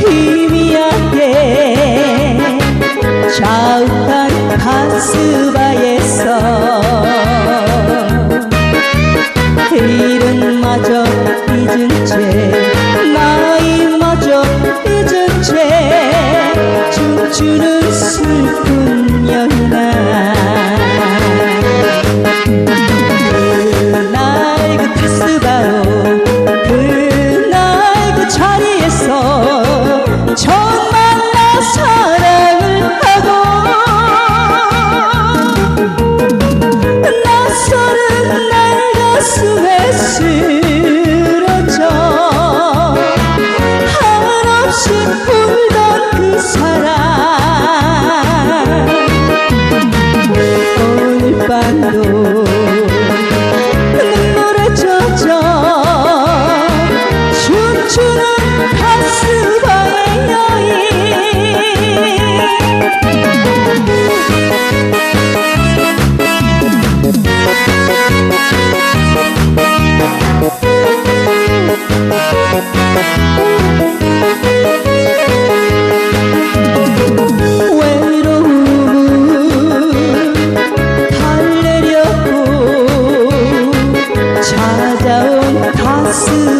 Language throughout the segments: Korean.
희미하게 좌우한 가슴 Viên promises.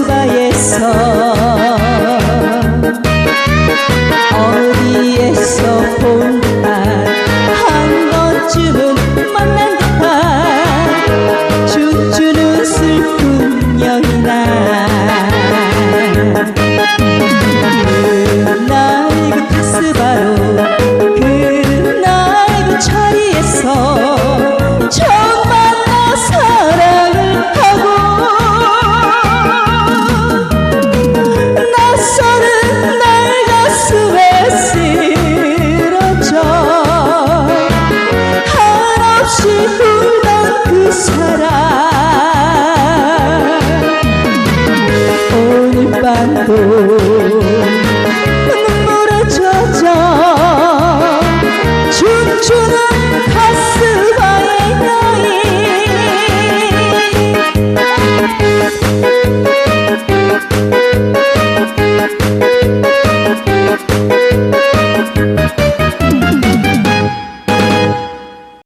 তো